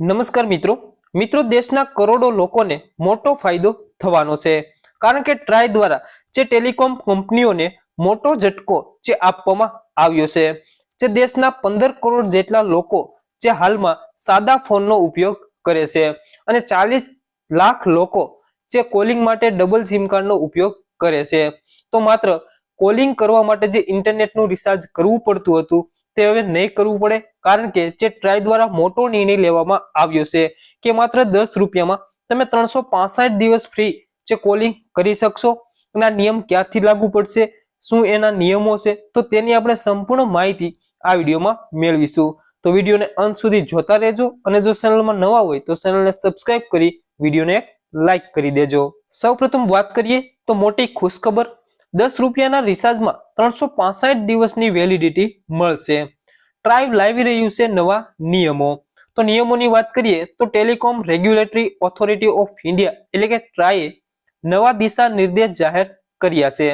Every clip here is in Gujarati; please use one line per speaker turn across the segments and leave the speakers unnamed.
નમસ્કાર મિત્રો. મિત્રો, દેશના કરોડો લોકોને મોટો ફાયદો થવાનો છે. કારણ કે ટ્રાય દ્વારા જે ટેલિકોમ કંપનીઓને મોટો ઝટકો જે આપવામાં આવ્યો છે, જે દેશના પંદર કરોડ જેટલા લોકો જે હાલમાં સાદા ફોનનો ઉપયોગ કરે છે અને ચાલીસ લાખ લોકો જે કોલિંગ માટે ડબલ સિમ કાર્ડનો ઉપયોગ કરે છે. તો માત્ર કોલિંગ કરવા માટે જે ઇન્ટરનેટનું રિચાર્જ કરવું પડતું હતું, તે હવે નહીં કરવું પડે? કારણ કે જે ટ્રાય દ્વારા મોટો નિર્ણય લેવામાં આવ્યો છે કે માત્ર દસ રૂપિયામાં તમે ત્રણસો દિવસ ફ્રી જે કોલિંગ કરી શકશો. આ નિયમ ક્યારથી લાગુ પડશે? શું એના નિયમો છે? તો તેની આપણે સંપૂર્ણ માહિતી આ વિડીયોમાં મેળવીશું. તો વિડીયોને અંત સુધી જોતા રહેજો. અને જો ચેનલમાં નવા હોય તો ચેનલને સબસ્ક્રાઇબ કરી વિડીયોને લાઇક કરી દેજો. સૌપ્રથમ વાત કરીએ તો મોટી ખુશખબર. દસ રૂપિયાના રિચાર્જમાં ત્રણસો દિવસની વેલિડિટી મળશે. ટ્રાઇવ લાવી રહ્યું છે નવા નિયમો. તો નિયમોની વાત કરીએ તો telecom regulatory authority of India એટલે કે ટ્રાયે નવા દિશા નિર્દેશ જાહેર કર્યા છે.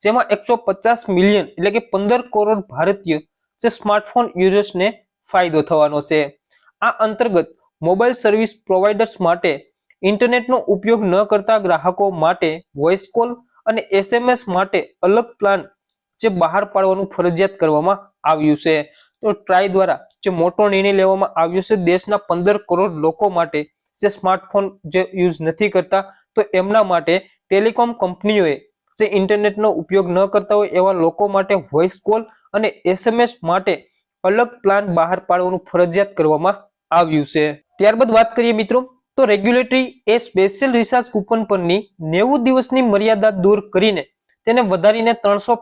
જેમાં એકસો પચાસ મિલિયન એટલે કે પંદર કરોડ ભારતીય જે સ્માર્ટફોન યુઝર્સને ફાયદો થવાનો છે. આ અંતર્ગત મોબાઈલ સર્વિસ પ્રોવાઇડર્સ માટે ઇન્ટરનેટનો ઉપયોગ ન કરતા ગ્રાહકો માટે વોઇસ કોલ અને એસએમએસ માટે અલગ પ્લાન જે બહાર પાડવાનું ફરજિયાત કરવામાં આવ્યું છે. તો ટ્રાય દ્વારા જે મોટો નિર્ણય લેવામાં આવ્યો છે, દેશના પંદર કરોડ લોકો માટે જે સ્માર્ટફોન જે યુઝ નથી કરતા, તો એમના માટે ટેલિકોમ કંપનીઓએ જે ઇન્ટરનેટનો ઉપયોગ ન કરતા હોય એવા લોકો માટે વોઇસ કોલ અને એસએમએસ માટે અલગ પ્લાન બહાર પાડવાનું ફરજિયાત કરવામાં આવ્યું છે. ત્યારબાદ વાત કરીએ મિત્રો, તો રેગ્યુલેટરી એ સ્પેશિયલ રિચાર્જ કૂપન પરની નેવું દિવસની મર્યાદા દૂર કરીને તેને વધારીને ત્રણસો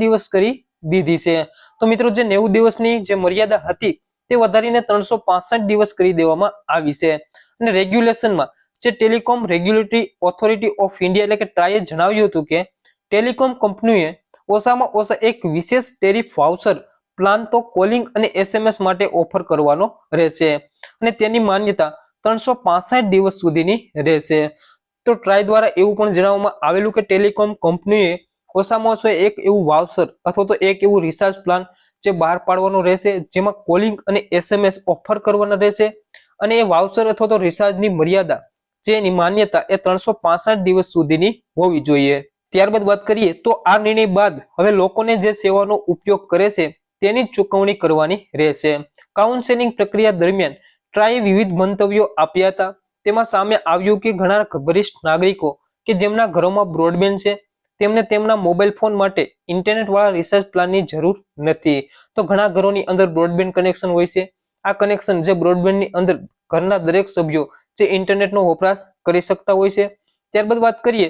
દિવસ કરી દીધી છે. તો મિત્રો, જે નેવું દિવસની જે મર્યાદા હતી, તે વધારીને ત્રણસો દિવસ કરી દેવામાં આવી છે. અને રેગ્યુલેશનમાં જે telecom regulatory authority of India એટલે કે ટ્રાયે જણાવ્યું હતું કે, ટેલિકોમ કંપનીએ ઓછામાં ઓછા એક વિશેષ ટેરિફ વાઉચર પ્લાન તો કોલિંગ અને એસએમએસ માટે ઓફર કરવાનો રહેશે. અને તેની માન્યતા ત્રણસો દિવસ સુધીની રહેશે. તો ટ્રાય દ્વારા એવું પણ જણાવવામાં આવેલું કે ટેલિકોમ કંપનીએ ઓછામાં ઓછો એક એવું વાવસર અથવા તો એક એવું રિચાર્જ પ્લાન જે બહાર પાડવાનો રહેશે, જેમાં કોલિંગ અને એસએમએસ ઓફર કરવાના રહેશે અને એ વાવસર અથવા તો રિચાર્જની મર્યાદા જેની માન્યતા એ ત્રણસો દિવસ સુધીની હોવી જોઈએ. ત્યારબાદ વાત કરીએ તો આ નિર્ણય બાદ હવે લોકોને જે સેવાનો ઉપયોગ કરે છે તેની ચૂકવણી કરવાની રહેશે. કાઉન્સેલિંગ પ્રક્રિયા દરમિયાન ટ્રાય વિવિધ મંતવ્યો આપ્યા હતા. તેમાં સામે આવ્યું કે ઘણા વરિષ્ઠ નાગરિકો કે જેમના ઘરોમાં બ્રોડબેન્ડ છે તેમને તેમના મોબાઈલ ફોન માટે ઇન્ટરનેટવાળા રિચાર્જ પ્લાનની જરૂર નથી. તો ઘણા ઘરોની અંદર બ્રોડબેન્ડ કનેક્શન હોય છે. આ કનેક્શન જે બ્રોડબેન્ડની અંદર ઘરના દરેક સભ્યો જે ઇન્ટરનેટનો વપરાશ કરી શકતા હોય છે. ત્યારબાદ વાત કરીએ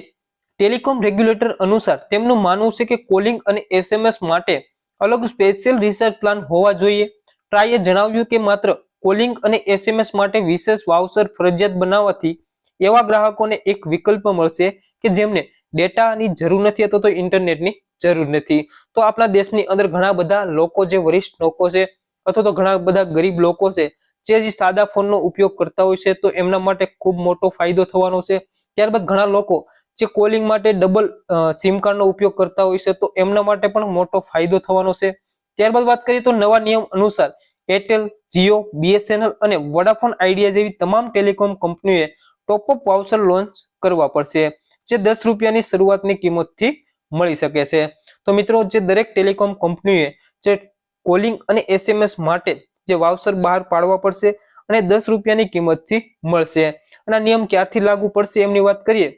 ટેલિકોમ રેગ્યુલેટર અનુસાર તેમનું માનવું છે કે કોલિંગ અને એસએમએસ માટે અલગ સ્પેશિયલ રિચાર્જ પ્લાન હોવા જોઈએ. ટ્રાઈએ જણાવ્યું કે માત્ર કોલિંગ અને એસએમએસ માટે વિશેષ વાઉચર ફરજિયાત બનાવવાથી એવા ગ્રાહકોને એક વિકલ્પ મળશે કે જેમને ડેટાની જરૂર નથી અથવા તો ઇન્ટરનેટની જરૂર નથી. તો આપણા દેશની અંદર ઘણા બધા લોકો જે વરિષ્ઠ લોકો છે, અથવા તો ઘણા બધા ગરીબ લોકો છે, જે જે સાદા ફોનનો ઉપયોગ કરતા હોય છે, તો એમના માટે ખૂબ મોટો ફાયદો થવાનો છે. ત્યારબાદ ઘણા લોકો જે કોલિંગ માટે ડબલ સિમ કાર્ડનો ઉપયોગ કરતા હોય છે, તો એમના માટે પણ મોટો ફાયદો થવાનો છે. ત્યારબાદ વાત કરીએ તો નવા નિયમ અનુસાર એરટેલ જીઓ બીએસએનએલ અને વોડાફોન આઈડિયા જેવી તમામ ટેલિકોમ કંપનીઓએ ટોપઅપ વાઉચર લોન્ચ કરવા પડશે. જે દસ રૂપિયાની શરૂઆતની કિંમતથી મળી શકે છે. તો મિત્રો, જે દરેક ટેલિકોમ કંપનીએ જે કોલિંગ અને એસએમએસ માટે જે વાવસર બહાર પાડવા પડશે અને દસ રૂપિયાની કિંમતથી મળશે. અને આ નિયમ ક્યારથી લાગુ પડશે એમની વાત કરીએ,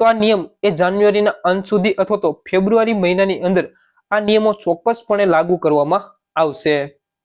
તો આ નિયમ એ જાન્યુઆરીના અંત સુધી અથવા તો ફેબ્રુઆરી મહિનાની અંદર આ નિયમો ચોક્કસપણે લાગુ કરવામાં આવશે.